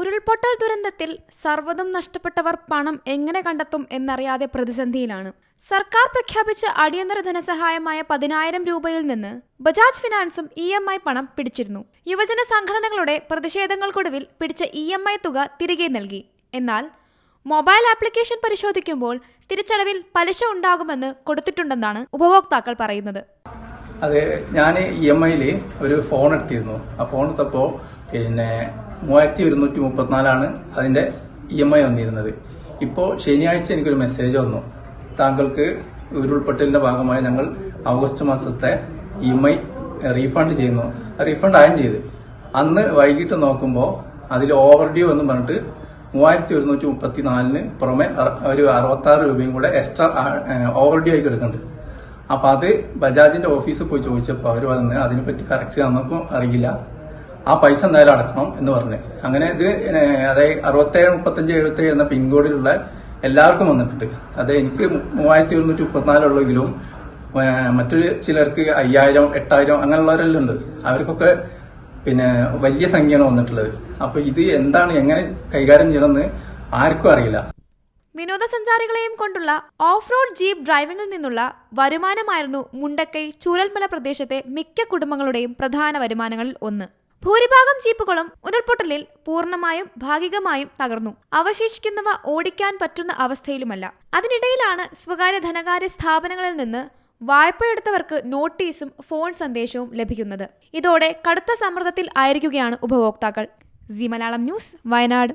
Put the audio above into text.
ഉരുൾപൊട്ടൽ ദുരന്തത്തിൽ സർവതും നഷ്ടപ്പെട്ടവർ പണം എങ്ങനെ കണ്ടെത്തും എന്നറിയാതെ പ്രതിസന്ധിയിലാണ്. സർക്കാർ പ്രഖ്യാപിച്ച അടിയന്തര ധനസഹായമായ പതിനായിരം രൂപയിൽ നിന്ന് ബജാജ് ഫിനാൻസും ഇ എം ഐ പണം പിടിച്ചിരുന്നു. യുവജന സംഘടനകളുടെ പ്രതിഷേധങ്ങൾക്കൊടുവിൽ പിടിച്ച ഇ എം ഐ തുക തിരികെ നൽകി. എന്നാൽ മൊബൈൽ ആപ്ലിക്കേഷൻ പരിശോധിക്കുമ്പോൾ തിരിച്ചടവിൽ പലിശ ഉണ്ടാകുമെന്ന് കൊടുത്തിട്ടുണ്ടെന്നാണ് ഉപഭോക്താക്കൾ പറയുന്നത്. അതെ ഞാൻ ഇ എം ഐയിൽ ഒരു ഫോൺ എടുത്തിരുന്നു. ആ ഫോൺ എടുത്തപ്പോൾ പിന്നെ മൂവായിരത്തി ഒരുന്നൂറ്റി മുപ്പത്തിനാലാണ് അതിന്റെ ഇ എം ഐ വന്നിരുന്നത്. ഇപ്പോൾ ശനിയാഴ്ച എനിക്കൊരു മെസ്സേജ് വന്നു. താങ്കൾക്ക് ഉരുൾപൊട്ടലിന്റെ ഭാഗമായി ഞങ്ങൾ ഓഗസ്റ്റ് മാസത്തെ ഇ എം ഐ റീഫണ്ട് ചെയ്യുന്നു. റീഫണ്ട് ആയും ചെയ്ത്. അന്ന് വൈകിട്ട് നോക്കുമ്പോൾ അതിൽ ഓവർ ഡ്യൂ എന്ന് പറഞ്ഞിട്ട് മൂവായിരത്തി ഒരുന്നൂറ്റി മുപ്പത്തി നാലിന് പുറമെ ഒരു അറുപത്താറ് രൂപയും കൂടെ എക്സ്ട്രാ ഓവർ ഡ്യൂ ആയി കിടക്കുന്നുണ്ട്. അപ്പൊ അത് ബജാജിന്റെ ഓഫീസിൽ പോയി ചോദിച്ചപ്പോൾ അവർ വന്ന് അതിനെപ്പറ്റി കറക്റ്റ് നമുക്കും അറിയില്ല. ആ പൈസ എന്തായാലും അടക്കണം എന്ന് പറഞ്ഞു. അങ്ങനെ ഇത് അതായത് അറുപത്തേഴ് മുപ്പത്തഞ്ച് എഴുപത്തേഴ് എന്ന പിൻകോഡിലുള്ള എല്ലാവർക്കും വന്നിട്ടുണ്ട്. അത് എനിക്ക് മൂവായിരത്തി ഒരുന്നൂറ്റി മുപ്പത്തിനാലുള്ളെങ്കിലും മറ്റൊരു ചിലർക്ക് അയ്യായിരം എട്ടായിരം അങ്ങനെയുള്ളവരെല്ലാം ഉണ്ട്. അവർക്കൊക്കെ പിന്നെ വലിയ സംഖ്യയാണ് വന്നിട്ടുള്ളത്. അപ്പൊ ഇത് എന്താണ് എങ്ങനെ കൈകാര്യം ചെയ്യണമെന്ന് ആർക്കും അറിയില്ല. വിനോദസഞ്ചാരികളെയും കൊണ്ടുള്ള ഓഫ് റോഡ് ജീപ്പ് ഡ്രൈവിംഗിൽ നിന്നുള്ള വരുമാനമായിരുന്നു മുണ്ടക്കൈ ചൂരൽമല പ്രദേശത്തെ മിക്ക കുടുംബങ്ങളുടെയും പ്രധാന വരുമാനങ്ങളിൽ ഒന്ന്. ഭൂരിഭാഗം ജീപ്പുകളും ഉരുൾപൊട്ടലിൽ പൂർണമായും ഭാഗികമായും തകർന്നു. അവശേഷിക്കുന്നവ ഓടിക്കാൻ പറ്റുന്ന അവസ്ഥയിലുമല്ല. അതിനിടയിലാണ് സ്വകാര്യ ധനകാര്യ സ്ഥാപനങ്ങളിൽ നിന്ന് വായ്പയെടുത്തവർക്ക് നോട്ടീസും ഫോൺ സന്ദേശവും ലഭിക്കുന്നത്. ഇതോടെ കടുത്ത സമ്മർദ്ദത്തിൽ ആയിരിക്കുകയാണ് ഉപഭോക്താക്കൾ. Zee Malayalam news Wayanad.